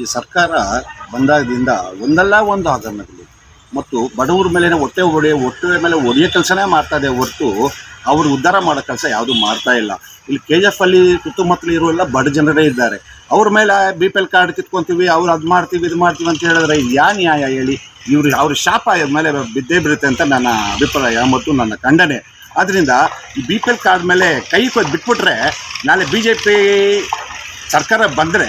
ಈ ಸರ್ಕಾರ ಬಂದಾಗದಿಂದ ಒಂದಲ್ಲ ಒಂದು ಹಗರಣಗಳು ಮತ್ತು ಬಡವರ ಮೇಲೆ ಹೊಟ್ಟೆ ಹೊಡೆ, ಹೊಟ್ಟೆ ಮೇಲೆ ಹೊಡೆಯೋ ಕೆಲಸನೇ ಮಾಡ್ತಾ ಇದೆ ಹೊರತು ಅವರು ಉದ್ಧಾರ ಮಾಡೋ ಕೆಲಸ ಯಾವುದು ಮಾಡ್ತಾ ಇಲ್ಲ. ಇಲ್ಲಿ ಕೆ ಜಿ ಎಫ್ ಅಲ್ಲಿ ಸುತ್ತಮುತ್ತಲು ಇರುವೆಲ್ಲ ಬಡ ಜನರೇ ಇದ್ದಾರೆ. ಅವ್ರ ಮೇಲೆ ಬಿ ಪಿ ಎಲ್ ಕಾರ್ಡ್ ಕಿತ್ಕೊಂತೀವಿ, ಅವ್ರು ಅದು ಮಾಡ್ತೀವಿ, ಇದು ಮಾಡ್ತೀವಿ ಅಂತ ಹೇಳಿದ್ರೆ ಯಾ ನ್ಯಾಯ ಹೇಳಿ? ಇವರು ಅವ್ರ ಶಾಪ ಇವ್ರ ಮೇಲೆ ಬಿದ್ದೇ ಬೀಳುತ್ತೆ ಅಂತ ನನ್ನ ಅಭಿಪ್ರಾಯ ಮತ್ತು ನನ್ನ ಖಂಡನೆ. ಆದ್ದರಿಂದ ಈ ಬಿ ಪಿ ಎಲ್ ಕಾರ್ಡ್ ಮೇಲೆ ಕೈ ಬಿಟ್ಬಿಟ್ರೆ ನಾಳೆ ಬಿ ಜೆ ಪಿ ಸರ್ಕಾರ ಬಂದರೆ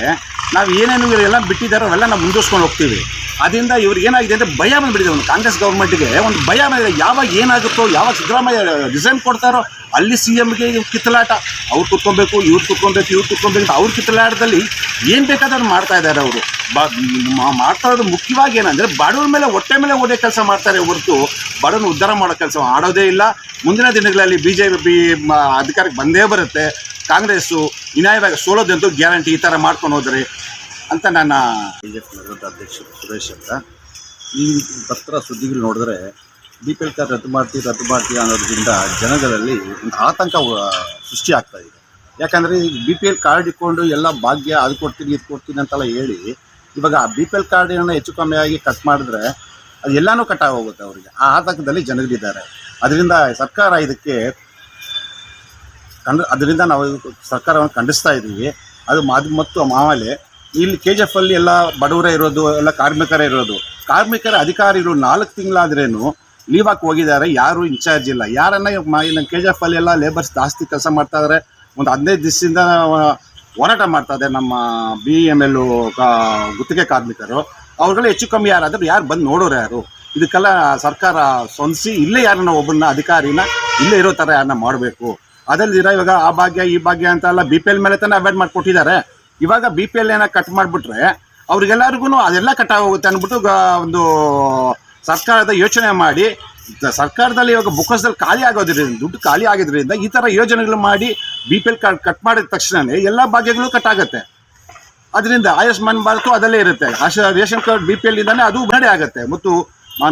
ನಾವು ಏನೇನು ಇವರೆಲ್ಲ ಬಿಟ್ಟಿದ್ದಾರೋ ಅವೆಲ್ಲ ನಾವು ಮುಂದುವರ್ಸ್ಕೊಂಡು ಹೋಗ್ತೀವಿ. ಅದರಿಂದ ಇವ್ರಿಗೆ ಏನಾಗಿದೆ ಅಂದರೆ ಭಯ ಬಂದುಬಿಟ್ಟಿದೆ ಒಂದು ಕಾಂಗ್ರೆಸ್ ಗೌರ್ಮೆಂಟ್ಗೆ ಒಂದು ಭಯ ಬಂದಿದೆ. ಯಾವಾಗ ಏನಾಗುತ್ತೋ, ಯಾವಾಗ ಸಿದ್ದರಾಮಯ್ಯ ರಿಸೈನ್ ಕೊಡ್ತಾರೋ, ಅಲ್ಲಿ ಸಿ ಎಮ್ಗೆ ಕಿತ್ತಲಾಟ. ಅವ್ರು ಕುತ್ಕೊಬೇಕು, ಇವ್ರು ಕುತ್ಕೊಬೇಕು ಇವ್ರು ಕುತ್ಕೊಬೇಕು ಅಂತ ಅವ್ರ ಕಿತ್ತಲಾಟದಲ್ಲಿ ಏನು ಬೇಕಾದ್ರೂ ಮಾಡ್ತಾ ಇದ್ದಾರೆ ಅವರು. ಬ ಮಾಡ್ತಾ ಇರೋದು ಮುಖ್ಯವಾಗಿ ಏನಂದರೆ ಬಡವ್ರ ಮೇಲೆ ಹೊಟ್ಟೆ ಮೇಲೆ ಓದೇ ಕೆಲಸ ಮಾಡ್ತಾರೆ ಹೊರತು ಬಡವನ ಉದ್ಧಾರ ಮಾಡೋ ಕೆಲಸ ಮಾಡೋದೇ ಇಲ್ಲ. ಮುಂದಿನ ದಿನಗಳಲ್ಲಿ ಬಿ ಜೆ ಪಿ ಅಧಿಕಾರಕ್ಕೆ ಬಂದೇ ಬರುತ್ತೆ. ಕಾಂಗ್ರೆಸ್ಸು ಇನಾಯವಾಗಿ ಸೋಲೋದಂತೂ ಗ್ಯಾರಂಟಿ ಈ ಥರ ಮಾಡ್ಕೊಂಡು ಹೋದ್ರೆ ಅಂತ ನನ್ನ ಬಿ ಜೆ ನಗರದ ಅಧ್ಯಕ್ಷ ಸುರೇಶ್ ಅಂತ. ಈ ಪತ್ರ ಸುದ್ದಿಗಳು ನೋಡಿದ್ರೆ ಬಿ ಪಿ ಎಲ್ ಕಾರ್ಡ್ ರದ್ದು ಮಾಡ್ತೀವಿ ರದ್ದು ಮಾಡ್ತೀವಿ ಅನ್ನೋದ್ರಿಂದ ಜನಗಳಲ್ಲಿ ಒಂದು ಆತಂಕ ಸೃಷ್ಟಿ ಆಗ್ತಾ ಇದೆ. ಯಾಕಂದರೆ ಈಗ ಬಿ ಪಿ ಎಲ್ ಕಾರ್ಡ್ ಇಟ್ಕೊಂಡು ಎಲ್ಲ ಭಾಗ್ಯ ಅದು ಕೊಡ್ತೀನಿ, ಇದು ಕೊಡ್ತೀನಿ ಅಂತೆಲ್ಲ ಹೇಳಿ, ಇವಾಗ ಆ ಬಿ ಪಿ ಎಲ್ ಕಾರ್ಡನ್ನು ಹೆಚ್ಚು ಕಮ್ಮಿ ಆಗಿ ಕಟ್ ಮಾಡಿದ್ರೆ ಅದು ಎಲ್ಲನೂ ಕಟ್ ಆಗೋಗುತ್ತೆ ಅವರಿಗೆ. ಆ ಆತಂಕದಲ್ಲಿ ಜನಗಳಿದ್ದಾರೆ ಅದರಿಂದ ಸರ್ಕಾರ ಇದಕ್ಕೆ ಕಂಡ ಅದರಿಂದ ನಾವು ಸರ್ಕಾರವನ್ನು ಖಂಡಿಸ್ತಾ ಇದ್ದೀವಿ. ಅದು ಮಾದ್ ಮತ್ತು ಮಾವಲೆ ಇಲ್ಲಿ ಕೆ ಜಿ ಎಫ್ ಅಲ್ಲಿ ಎಲ್ಲ ಬಡವರೇ ಇರೋದು, ಎಲ್ಲ ಕಾರ್ಮಿಕರೇ ಇರೋದು. ಕಾರ್ಮಿಕರ ಅಧಿಕಾರಿಗಳು ನಾಲ್ಕು ತಿಂಗಳಾದ್ರೇನು ಲೀವ್ ಹಾಕಿ ಹೋಗಿದ್ದಾರೆ, ಯಾರು ಇನ್ಚಾರ್ಜ್ ಇಲ್ಲ. ಯಾರನ್ನ ಕೆ ಜಿ ಎಫ್ ಅಲ್ಲಿ ಎಲ್ಲ ಲೇಬರ್ಸ್ ಜಾಸ್ತಿ ಕೆಲಸ ಮಾಡ್ತಾ ಇದ್ದಾರೆ ಒಂದು ಹದಿನೈದು ದಿವಸದಿಂದ ಹೋರಾಟ ಮಾಡ್ತಾ ಇದೆ ನಮ್ಮ ಬಿ ಎಂ ಎಲ್ ಗುತ್ತಿಗೆ ಕಾರ್ಮಿಕರು. ಅವ್ರುಗಳು ಹೆಚ್ಚು ಕಮ್ಮಿ ಯಾರಾದರೂ ಯಾರು ಬಂದು ನೋಡೋರು ಯಾರು? ಇದಕ್ಕೆಲ್ಲ ಸರ್ಕಾರ ಸ್ವಂದಿಸಿ ಇಲ್ಲೇ ಯಾರನ್ನ ಒಬ್ಬರನ್ನ ಅಧಿಕಾರಿನ ಇಲ್ಲೇ ಇರೋ ಥರ ಯಾರನ್ನ ಮಾಡಬೇಕು? ಅದಲ್ದಿರ ಇವಾಗ ಆ ಭಾಗ್ಯ, ಈ ಭಾಗ್ಯ ಅಂತ ಎಲ್ಲ ಬಿ ಪಿ ಎಲ್ ಮೇಲೆ ತಾನೇ ಅವಾಯ್ಡ್ ಮಾಡಿಕೊಟ್ಟಿದ್ದಾರೆ. ಇವಾಗ ಬಿ ಪಿ ಎಲ್ ಏನ ಕಟ್ ಮಾಡಿಬಿಟ್ರೆ ಅವ್ರಿಗೆಲ್ಲರಿಗೂ ಅದೆಲ್ಲ ಕಟ್ ಆಗುತ್ತೆ ಅಂದ್ಬಿಟ್ಟು ಒಂದು ಸರ್ಕಾರದ ಯೋಚನೆ ಮಾಡಿ ಸರ್ಕಾರದಲ್ಲಿ ಇವಾಗ ಬುಕ್ಕಸದಲ್ಲಿ ಖಾಲಿ ಆಗೋದ್ರಿಂದ, ದುಡ್ಡು ಖಾಲಿ ಆಗಿದ್ರಿಂದ ಈ ಥರ ಯೋಜನೆಗಳು ಮಾಡಿ B P L card cut ಮಾಡಿದ ತಕ್ಷಣವೇ ಎಲ್ಲ ಭಾಗ್ಯಗಳು ಕಟ್ ಆಗುತ್ತೆ. ಅದರಿಂದ ಆಯುಷ್ಮಾನ್ ಭಾರತ್ ಅದಲ್ಲೇ ಇರುತ್ತೆ. Asha, ration card B P L ಇಂದಾನೆ ಅದು ಬಿಡುಗಡೆ ಆಗುತ್ತೆ. ಮತ್ತು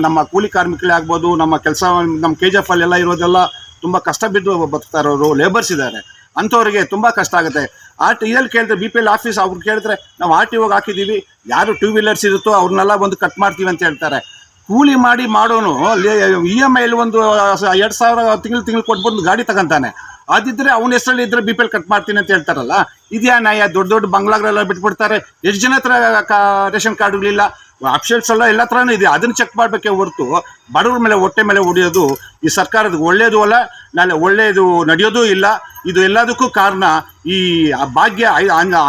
ನಮ್ಮ ಕೂಲಿ ಕಾರ್ಮಿಕರೇ ಆಗ್ಬೋದು, ನಮ್ಮ ಕೆಲಸ, ನಮ್ಮ ಕೆ ಜಿ ಎಫ್ ಅಲ್ಲೆಲ್ಲ ಇರೋದೆಲ್ಲ ತುಂಬ ಕಷ್ಟ ಬಿದ್ದು ಬದುಕ್ತಾ ಇರೋರು ಲೇಬರ್ಸ್ ಇದ್ದಾರೆ. ಅಂಥವ್ರಿಗೆ ತುಂಬ ಕಷ್ಟ ಆಗುತ್ತೆ. ಆರ್ ಟಿ ಎಲ್ ಕೇಳಿದ್ರೆ ಬಿ ಪಿ ಎಲ್ ಆಫೀಸ್ ಅವ್ರು ಕೇಳಿದ್ರೆ ನಾವು ಆರ್ ಟಿ ಒಗೆ ಹಾಕಿದ್ದೀವಿ. ಯಾರು ಟೂ ವೀಲರ್ಸ್ ಇರುತ್ತೋ ಅವ್ರನ್ನೆಲ್ಲ ಒಂದು ಕಟ್ ಮಾಡ್ತೀವಿ ಅಂತ ಹೇಳ್ತಾರೆ. ಕೂಲಿ ಮಾಡಿ ಮಾಡೋನು ಇ ಎಂ ಐಲಿ ಒಂದು, ಎರಡು ಸಾವಿರ ತಿಂಗಳು ತಿಂಗಳು ಕೊಟ್ಬಂದು ಗಾಡಿ ತಗೊಂತಾನೆ. ಅದಿದ್ರೆ ಅವನ ಹೆಸರಲ್ಲಿ ಇದ್ರೆ ಬಿ ಪಿ ಎಲ್ ಕಟ್ ಮಾಡ್ತೀನಿ ಅಂತ ಹೇಳ್ತಾರಲ್ಲ, ಇದೆಯಾ ನಾಯ? ದೊಡ್ಡ ದೊಡ್ಡ ಬಂಗ್ಲಾಗಳೆಲ್ಲ ಬಿಟ್ಬಿಡ್ತಾರೆ. ಎಷ್ಟು ಜನ ಹತ್ರ ರೇಷನ್ ಕಾರ್ಡ್ಗಳಿಲ್ಲ? ಅಫ್ಷಿಯಲ್ಸ್ ಎಲ್ಲ ಎಲ್ಲ ಥರನೂ ಇದೆ. ಅದನ್ನ ಚೆಕ್ ಮಾಡಬೇಕೇ ಹೊರತು ಬಡವ್ರ ಮೇಲೆ, ಹೊಟ್ಟೆ ಮೇಲೆ ಹೊಡೆಯೋದು ಈ ಸರ್ಕಾರದ ಒಳ್ಳೇದು ಅಲ್ಲ, ನಾಳೆ ಒಳ್ಳೆಯದು ನಡೆಯೋದು ಇಲ್ಲ. ಇದು ಎಲ್ಲದಕ್ಕೂ ಕಾರಣ ಈ ಭಾಗ್ಯ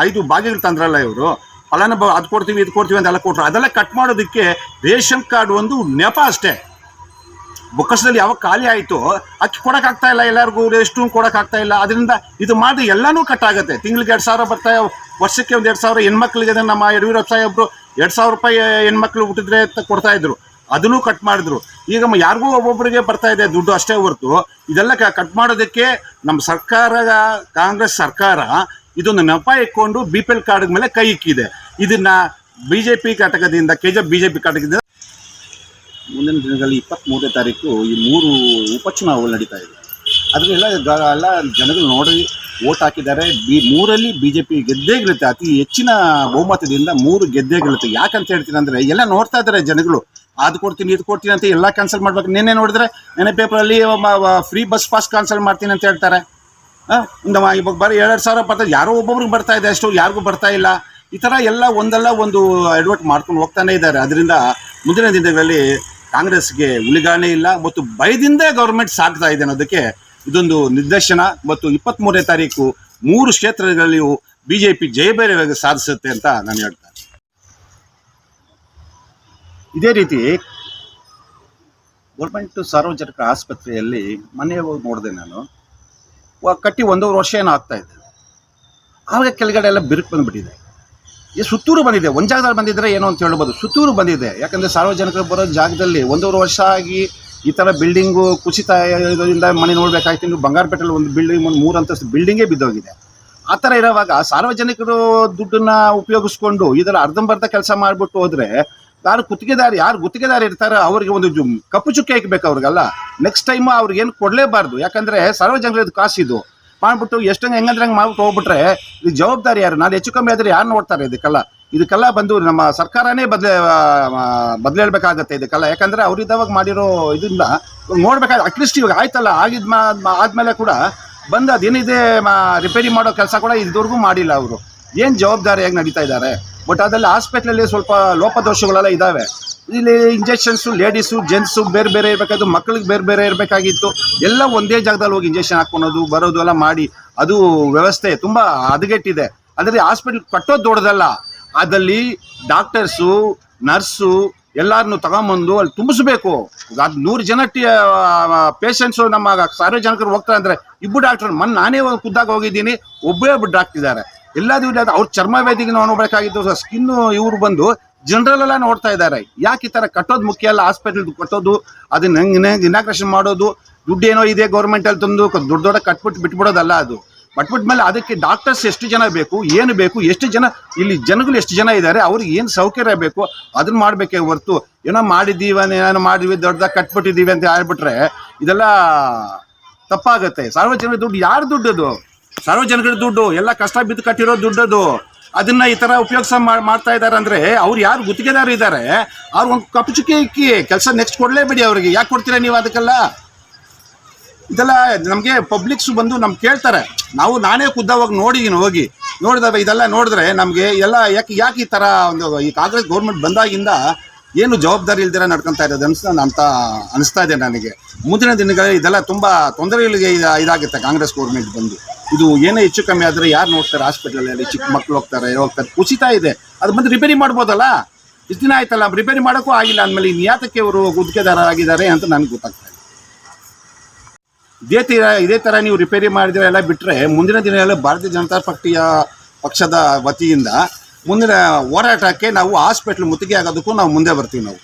ಐದು ಭಾಗ್ಯಗಳು ತಂದ್ರಲ್ಲ ಇವರು. ಫಲಾನುಭವ ಅದು ಕೊಡ್ತೀವಿ, ಇದು ಕೊಡ್ತೀವಿ ಅಂತೆಲ್ಲ ಕೊಟ್ಟರು ಅದೆಲ್ಲ ಕಟ್ ಮಾಡೋದಕ್ಕೆ ರೇಷನ್ ಕಾರ್ಡ್ ಒಂದು ನೆಪ ಅಷ್ಟೇ. ಬೊಕ್ಕಸದಲ್ಲಿ ಯಾವಾಗ ಖಾಲಿ ಆಯಿತು, ಅಕ್ಕಿ ಕೊಡೋಕ್ಕಾಗ್ತಾ ಇಲ್ಲ, ಎಲ್ಲರಿಗೂ ಎಷ್ಟು ಕೊಡೋಕ್ಕಾಗ್ತಾ ಇಲ್ಲ. ಅದರಿಂದ ಇದು ಮಾಡಿ ಎಲ್ಲನೂ ಕಟ್ ಆಗುತ್ತೆ. ತಿಂಗ್ಳಿಗೆ ಎರಡು ಸಾವಿರ ಬರ್ತಾ, ವರ್ಷಕ್ಕೆ ಒಂದು ಎರಡು ಸಾವಿರ ಹೆಣ್ಮಕ್ಳಿಗೆ ನಮ್ಮ ಯಡಿಯೂರಪ್ಪ ಸಾಹೇಬ್ರು ಎರಡು ಸಾವಿರ ರೂಪಾಯಿ ಹೆಣ್ಮಕ್ಳು ಹುಟ್ಟಿದ್ರೆ ಅಂತ ಕೊಡ್ತಾ ಇದ್ರು. ಅದನ್ನು ಕಟ್ ಮಾಡಿದ್ರು. ಈಗ ಯಾರಿಗೂ ಒಬ್ಬೊಬ್ಬರಿಗೆ ಬರ್ತಾ ಇದೆ ದುಡ್ಡು ಅಷ್ಟೇ ಹೊರತು. ಇದೆಲ್ಲ ಕಟ್ ಮಾಡೋದಕ್ಕೆ ನಮ್ಮ ಸರ್ಕಾರ, ಕಾಂಗ್ರೆಸ್ ಸರ್ಕಾರ ಇದೊಂದು ನೆಪ ಇಟ್ಕೊಂಡು ಬಿ ಪಿ ಎಲ್ ಕಾರ್ಡ್ ಮೇಲೆ ಕೈ ಇಕ್ಕಿದೆ. ಇದನ್ನ ಬಿ ಜೆ ಪಿ ಘಟಕದಿಂದ K J B J P ಘಟಕದಿಂದ ಮುಂದಿನ ದಿನಗಳಲ್ಲಿ ಇಪ್ಪತ್ತ್ಮೂರನೇ ತಾರೀಕು ಈ ಮೂರು ಉಪಚುನಾವಣೆ ನಡೀತಾ ಇದೆ. ಅದನ್ನೆಲ್ಲ ಎಲ್ಲ ಜನಗಳು ನೋಡಿ ಓಟ್ ಹಾಕಿದ್ದಾರೆ. ಬಿ, ಮೂರಲ್ಲಿ ಬಿ ಜೆ ಪಿ ಗೆದ್ದೇ ಗೆಲ್ಲುತ್ತೆ. ಅತಿ ಹೆಚ್ಚಿನ ಬಹುಮತದಿಂದ ಮೂರು ಗೆದ್ದೇ ಗೆಲ್ಲುತ್ತೆ. ಯಾಕಂತ ಹೇಳ್ತೀನಿ ಅಂದರೆ, ಎಲ್ಲ ನೋಡ್ತಾ ಇದ್ದಾರೆ ಜನಗಳು. ಅದು ಕೊಡ್ತೀನಿ, ಇದು ಕೊಡ್ತೀನಿ ಅಂತ ಎಲ್ಲ ಕ್ಯಾನ್ಸಲ್ ಮಾಡ್ಬೇಕು. ನಿನ್ನೆ ನೋಡಿದ್ರೆ ನೆನೆ ಪೇಪರಲ್ಲಿ ಫ್ರೀ ಬಸ್ ಪಾಸ್ ಕ್ಯಾನ್ಸಲ್ ಮಾಡ್ತೀನಿ ಅಂತ ಹೇಳ್ತಾರೆ. ಹಾಂ ಇವಾಗ ಬರೀ ಎರಡು ಸಾವಿರ ಬರ್ತಾ, ಯಾರೋ ಒಬ್ಬೊಬ್ರಿಗೆ ಬರ್ತಾ ಇದೆ ಅಷ್ಟು, ಯಾರಿಗೂ ಬರ್ತಾ ಇಲ್ಲ. ಈ ಥರ ಎಲ್ಲ ಒಂದಲ್ಲ ಒಂದು ಅಡ್ವರ್ಟ್ ಮಾಡ್ಕೊಂಡು ಹೋಗ್ತಾನೆ ಇದ್ದಾರೆ. ಅದರಿಂದ ಮುಂದಿನ ದಿನಗಳಲ್ಲಿ ಕಾಂಗ್ರೆಸ್ಗೆ ಉಳಿಗಾಣೆ ಇಲ್ಲ, ಮತ್ತು ಭಯದಿಂದ ಗೌರ್ಮೆಂಟ್ ಸಾಕ್ತಾ ಇದೆ ಅನ್ನೋದಕ್ಕೆ ಇದೊಂದು ನಿದರ್ಶನ ಮತ್ತು ಇಪ್ಪತ್ತ್ಮೂರನೇ ತಾರೀಕು ಮೂರು ಕ್ಷೇತ್ರಗಳಲ್ಲಿಯೂ ಬಿ ಜೆ ಪಿ ಜಯಬೇರವಾಗಿ ಸಾಧಿಸುತ್ತೆ ಅಂತ ನಾನು ಹೇಳ್ತೇನೆ ಇದೇ ರೀತಿ ಗೌರ್ಮೆಂಟ್ ಸಾರ್ವಜನಿಕ ಆಸ್ಪತ್ರೆಯಲ್ಲಿ ಮನೆಯ ಹೋಗಿ ನೋಡಿದೆ ನಾನು. ಕಟ್ಟಿ ಒಂದೂವರೆ ವರ್ಷ ಏನೋ ಆಗ್ತಾ ಇದೆ. ಆವಾಗ ಕೆಳಗಡೆ ಎಲ್ಲ ಬಿರುಕು ಬಂದುಬಿಟ್ಟಿದೆ. ಈ ಸುತ್ತೂರು ಬಂದಿದೆ. ಒಂದು ಜಾಗದಲ್ಲಿ ಬಂದಿದ್ರೆ ಏನೋ ಅಂತ ಹೇಳ್ಬೋದು. ಸುತ್ತೂರು ಬಂದಿದೆ. ಯಾಕಂದರೆ ಸಾರ್ವಜನಿಕರು ಬರೋ ಜಾಗದಲ್ಲಿ ಒಂದೂವರೆ ವರ್ಷ ಆಗಿ ಈ ಥರ ಬಿಲ್ಡಿಂಗು ಕುಸಿತ ಇರೋದ್ರಿಂದ ಮನೆ ನೋಡಬೇಕಾಯ್ತು. ನೀವು ಬಂಗಾರಪೇಟೆಯಲ್ಲಿ ಒಂದು ಬಿಲ್ಡಿಂಗ್, ಒಂದು ಮೂರು ಅಂತಸ್ತು ಬಿಲ್ಡಿಂಗೇ ಬಿದ್ದೋಗಿದೆ. ಆ ಥರ ಇರೋವಾಗ ಸಾರ್ವಜನಿಕರು ದುಡ್ಡನ್ನ ಉಪಯೋಗಿಸ್ಕೊಂಡು ಇದರ ಅರ್ಧಂಬರ್ಧ ಕೆಲಸ ಮಾಡಿಬಿಟ್ಟು ಹೋದರೆ ಯಾರು ಗುತ್ತಿಗೆದಾರಿ ಯಾರು ಗುತ್ತಿಗೆದಾರ ಇರ್ತಾರೋ ಅವ್ರಿಗೆ ಒಂದು ಕಪ್ಪು ಚುಕ್ಕೆ ಹಾಕ್ಬೇಕು ಅವ್ರಿಗೆಲ್ಲ. ನೆಕ್ಸ್ಟ್ ಟೈಮ್ ಅವ್ರಿಗೆ ಏನು ಕೊಡಲೇಬಾರ್ದು. ಯಾಕಂದ್ರೆ ಸಾರ್ವಜನಿಕರದ್ದು ಕಾಸು ಇದು. ಮಾಡ್ಬಿಟ್ಟು ಎಷ್ಟಂಗೆ ಹೆಂಗಂದ್ರೆ ಹಂಗೆ ಮಾಡ್ಬಿಟ್ಟು ಹೋಗ್ಬಿಟ್ರೆ ಇದು ಜವಾಬ್ದಾರಿ ಯಾರು? ನಾನು ಹೆಚ್ಚು ಕಮ್ಮಿ ಆದ್ರೆ ಯಾರು ನೋಡ್ತಾರೆ ಇದಕ್ಕೆಲ್ಲ? ಇದಕ್ಕೆಲ್ಲ ಬಂದು ನಮ್ಮ ಸರ್ಕಾರನೇ ಬದಲ ಬದಲೇಳ್ಬೇಕಾಗತ್ತೆ ಇದಕ್ಕೆಲ್ಲ. ಯಾಕಂದ್ರೆ ಅವ್ರಿದ್ದವಾಗ ಮಾಡಿರೋ ಇದನ್ನ ನೋಡ್ಬೇಕಾದ್ರೆ ಅಟ್ಲೀಸ್ಟ್ ಇವಾಗ ಆಯ್ತಲ್ಲ, ಆಗಿದ್ ಆದ್ಮೇಲೆ ಕೂಡ ಬಂದು ಅದೇನಿದೆ ರಿಪೇರಿ ಮಾಡೋ ಕೆಲಸ ಕೂಡ ಇದುವರೆಗೂ ಮಾಡಿಲ್ಲ ಅವರು. ಏನು ಜವಾಬ್ದಾರಿಯಾಗಿ ನಡೀತಾ ಇದ್ದಾರೆ? ಬಟ್ ಅದರಲ್ಲಿ ಹಾಸ್ಪಿಟ್ಲಲ್ಲಿ ಸ್ವಲ್ಪ ಲೋಪದೋಷಗಳೆಲ್ಲ ಇದ್ದಾವೆ ಇಲ್ಲಿ ಇಂಜೆಕ್ಷನ್ಸು ಲೇಡೀಸು ಜೆಂಟ್ಸು ಬೇರೆ ಬೇರೆ ಇರಬೇಕಾದ್ರು ಮಕ್ಕಳಿಗೆ ಬೇರೆ ಬೇರೆ ಇರಬೇಕಾಗಿತ್ತು. ಎಲ್ಲ ಒಂದೇ ಜಾಗದಲ್ಲಿ ಹೋಗಿ ಇಂಜೆಕ್ಷನ್ ಹಾಕ್ಕೊಳೋದು, ಬರೋದು ಎಲ್ಲ ಮಾಡಿ, ಅದು ವ್ಯವಸ್ಥೆ ತುಂಬ ಹದಗೆಟ್ಟಿದೆ. ಅಂದರೆ ಹಾಸ್ಪಿಟ್ಲ್ ಕಟ್ಟೋದು ದೊಡ್ಡದಲ್ಲ. ಅದಲ್ಲಿ ಡಾಕ್ಟರ್ಸು, ನರ್ಸು ಎಲ್ಲರನ್ನು ತಗೊಂಬಂದು ಅಲ್ಲಿ ತುಂಬಿಸ್ಬೇಕು. ಅದು ನೂರು ಜನ ಟಿ ಪೇಷಂಟ್ಸು ನಮ್ಮ ಸಾರ್ವಜನಿಕರು ಹೋಗ್ತಾರೆ ಅಂದರೆ ಇಬ್ಬರು ಡಾಕ್ಟರ್ ಮನ್, ನಾನೇ ಒಂದು ಖುದ್ದಾಗ ಹೋಗಿದ್ದೀನಿ, ಒಬ್ಬೇ ಒಬ್ಬ ಡಾಕ್ಟರ್ ಇದ್ದಾರೆ. ಎಲ್ಲದೂ ಇಲ್ಲ ಅವ್ರ ಚರ್ಮ ವ್ಯಾಧಿಗೆ ನೋಡ್ಬೇಕಾಗಿತ್ತು ಸ್ಕಿನ್ನು ಇವ್ರು ಬಂದು ಜನರಲ್ ಎಲ್ಲ ನೋಡ್ತಾ ಇದ್ದಾರೆ. ಯಾಕೆ ಈ ಥರ ಕಟ್ಟೋದು ಮುಖ್ಯ ಅಲ್ಲ, ಹಾಸ್ಪಿಟಲ್ ಕಟ್ಟೋದು, ಅದನ್ನ ಇನಾಗ್ರೇಷನ್ ಮಾಡೋದು, ದುಡ್ಡು ಏನೋ ಇದೆ ಗೌರ್ಮೆಂಟಲ್ಲಿ ತಂದು, ದೊಡ್ಡ ದೊಡ್ಡ ಕಟ್ಬಿಟ್ಟು ಬಿಟ್ಬಿಡೋದಲ್ಲ ಅದು. ಬಟ್ಬಿಟ್ಟ ಮೇಲೆ ಅದಕ್ಕೆ ಡಾಕ್ಟರ್ಸ್ ಎಷ್ಟು ಜನ ಬೇಕು, ಏನು ಬೇಕು, ಎಷ್ಟು ಜನ, ಇಲ್ಲಿ ಜನಗಳು ಎಷ್ಟು ಜನ ಇದ್ದಾರೆ, ಅವ್ರಿಗೆ ಏನು ಸೌಕರ್ಯ ಬೇಕು, ಅದನ್ನ ಮಾಡಬೇಕೇ ಹೊರ್ತು. ಏನೋ ಮಾಡಿದ್ದೀವಿ, ಏನೋ ಮಾಡಿದ್ವಿ, ದೊಡ್ಡದಾಗಿ ಕಟ್ಬಿಟ್ಟಿದ್ದೀವಿ ಅಂತ ಹೇಳ್ಬಿಟ್ರೆ ಇದೆಲ್ಲ ತಪ್ಪಾಗುತ್ತೆ. ಸಾರ್ವಜನಿಕ ದುಡ್ಡು ಯಾರು ದುಡ್ಡದು ಸಾರ್ವಜನಿಕರ ದುಡ್ಡು, ಎಲ್ಲ ಕಷ್ಟ ಬಿದ್ದು ಕಟ್ಟಿರೋ ದುಡ್ಡದು ಅದನ್ನ ಈ ತರ ಉಪಯೋಗಿಸ ಮಾಡ್ತಾ ಇದ್ದಾರೆ ಅಂದ್ರೆ ಅವ್ರು ಯಾರು ಗುತ್ತಿಗೆದಾರು ಇದ್ದಾರೆ, ಅವ್ರು ಒಂದು ಕಪ್ಪು ಚುಕ್ಕಿ ಇಕ್ಕಿ, ಕೆಲಸ ನೆಕ್ಸ್ಟ್ ಕೊಡ್ಲೇಬೇಡಿ ಅವ್ರಿಗೆ. ಯಾಕೆ ಕೊಡ್ತೀರಾ ನೀವು ಅದಕ್ಕೆಲ್ಲ? ಇದೆಲ್ಲ ನಮಗೆ ಪಬ್ಲಿಕ್ಸ್ ಬಂದು ನಮ್ಗೆ ಕೇಳ್ತಾರೆ. ನಾವು ನಾನೇ ಖುದ್ದಾವಾಗ ನೋಡಿದ್ದೀನಿ ಹೋಗಿ. ನೋಡಿದಾಗ ಇದೆಲ್ಲ ನೋಡಿದ್ರೆ ನಮಗೆ ಎಲ್ಲ ಯಾಕೆ ಯಾಕೆ ಈ ಥರ ಒಂದು ಈ ಕಾಂಗ್ರೆಸ್ ಗೌರ್ಮೆಂಟ್ ಬಂದಾಗಿಂದ ಏನು ಜವಾಬ್ದಾರಿ ಇಲ್ದಿರ ನಡ್ಕೊತಾ ಇರೋದು ಅನ್ಸ್ ಅಂತ ಅನಿಸ್ತಾ ಇದೆ ನನಗೆ. ಮುಂದಿನ ದಿನಗಳಲ್ಲಿ ಇದೆಲ್ಲ ತುಂಬ ತೊಂದರೆಗಳಿಗೆ ಇದ- ಇದಾಗುತ್ತೆ ಕಾಂಗ್ರೆಸ್ ಗೌರ್ಮೆಂಟ್ ಬಂದು. ಇದು ಏನೇ ಹೆಚ್ಚು ಕಮ್ಮಿ ಆದರೆ ಯಾರು ನೋಡ್ತಾರೆ ಹಾಸ್ಪಿಟಲಲ್ಲಿ ಚಿಕ್ಕ ಮಕ್ಕಳು ಹೋಗ್ತಾರೆ ಹೋಗ್ತಾರೆ, ಕುಸಿತಾ ಇದೆ. ಅದು ಬಂದು ರಿಪೇರಿ ಮಾಡ್ಬೋದಲ್ಲ? ಇಷ್ಟು ದಿನ ಆಯ್ತಲ್ಲ ರಿಪೇರಿ ಮಾಡೋಕ್ಕೂ ಆಗಿಲ್ಲ ಅಂದಮೇಲೆ ಇನ್ನು ಯಾತಕ್ಕೆ ಅವರು ಗುತ್ತಿಗೆದಾರರಾಗಿದ್ದಾರೆ ಅಂತ ನನಗೆ ಗೊತ್ತಾಗ್ತಾ ಇದೆ ತೀರ, ಇದೇ ಥರ ನೀವು ರಿಪೇರಿ ಮಾಡಿದ್ರೆ ಎಲ್ಲ ಬಿಟ್ಟರೆ ಮುಂದಿನ ದಿನ ಎಲ್ಲ ಭಾರತೀಯ ಜನತಾ ಪಕ್ಷಿಯ ಪಕ್ಷದ ವತಿಯಿಂದ ಮುಂದಿನ ಹೋರಾಟಕ್ಕೆ ನಾವು ಹಾಸ್ಪಿಟ್ಲ್ ಮುತ್ತಿಗೆ ಆಗೋದಕ್ಕೂ ನಾವು ಮುಂದೆ ಬರ್ತೀವಿ ನಾವು.